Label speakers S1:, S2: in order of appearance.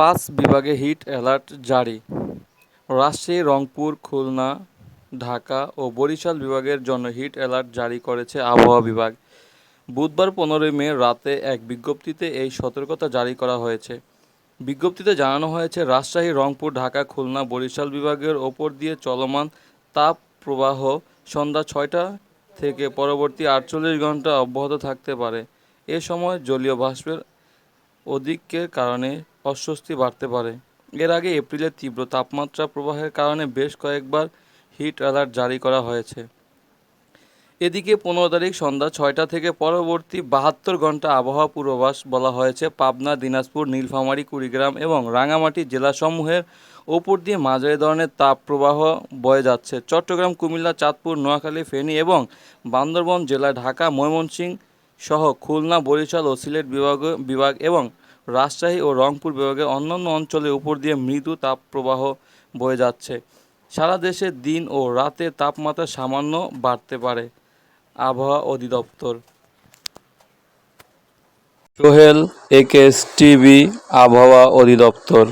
S1: পাঁচ বিভাগে hit alert জারি। রাজশাহী, রংপুর, খুলনা, ঢাকা ও বরিশাল বিভাগের জন্য হিট অ্যালার্ট জারি করেছে আবহাওয়া বিভাগ। বুধবার পনেরোই মে রাতে এক বিজ্ঞপ্তিতে এই সতর্কতা জারি করা হয়েছে। বিজ্ঞপ্তিতে জানানো হয়েছে, রাজশাহী, রংপুর, ঢাকা, খুলনা, বরিশাল বিভাগের ওপর দিয়ে চলমান তাপ প্রবাহ সন্ধ্যা ছয়টা থেকে পরবর্তী আটচল্লিশ ঘণ্টা অব্যাহত থাকতে পারে। এ সময় জলীয় বাষ্পের অধিকের কারণে অস্বস্তি বাড়তে পারে। এর আগে এপ্রিলে তীব্র তাপমাত্রা প্রবাহের কারণে বেশ কয়েকবার হিট অ্যালার্ট জারি করা হয়েছে। এদিকে পনেরো তারিখ সন্ধ্যা ছয়টা থেকে পরবর্তী বাহাত্তর ঘণ্টা আবহাওয়া পূর্বাভাস বলা হয়েছে পাবনা, দিনাজপুর, নীলফামারী, কুড়িগ্রাম এবং রাঙামাটি জেলাসমূহের ওপর দিয়ে মাঝারি ধরনের তাপ প্রবাহ বয়ে যাচ্ছে। চট্টগ্রাম, কুমিল্লা, চাঁদপুর, নোয়াখালী, ফেনী এবং বান্দরবন জেলা ঢাকা, ময়মনসিংহ সহ খুলনা, বরিশাল ও সিলেট বিভাগ বিভাগ এবং রাজশাহী ও রংপুর বিভাগের অন্যান্য অঞ্চলের উপর দিয়ে মৃদু তাপপ্রবাহ বয়ে যাচ্ছে। সারা দেশে দিন ও রাতে তাপমাত্রা সামান্য বাড়তে পারে, আবহাওয়া অধিদপ্তর। সোহেল একেএস টিভি আবহাওয়া অধিদপ্তর।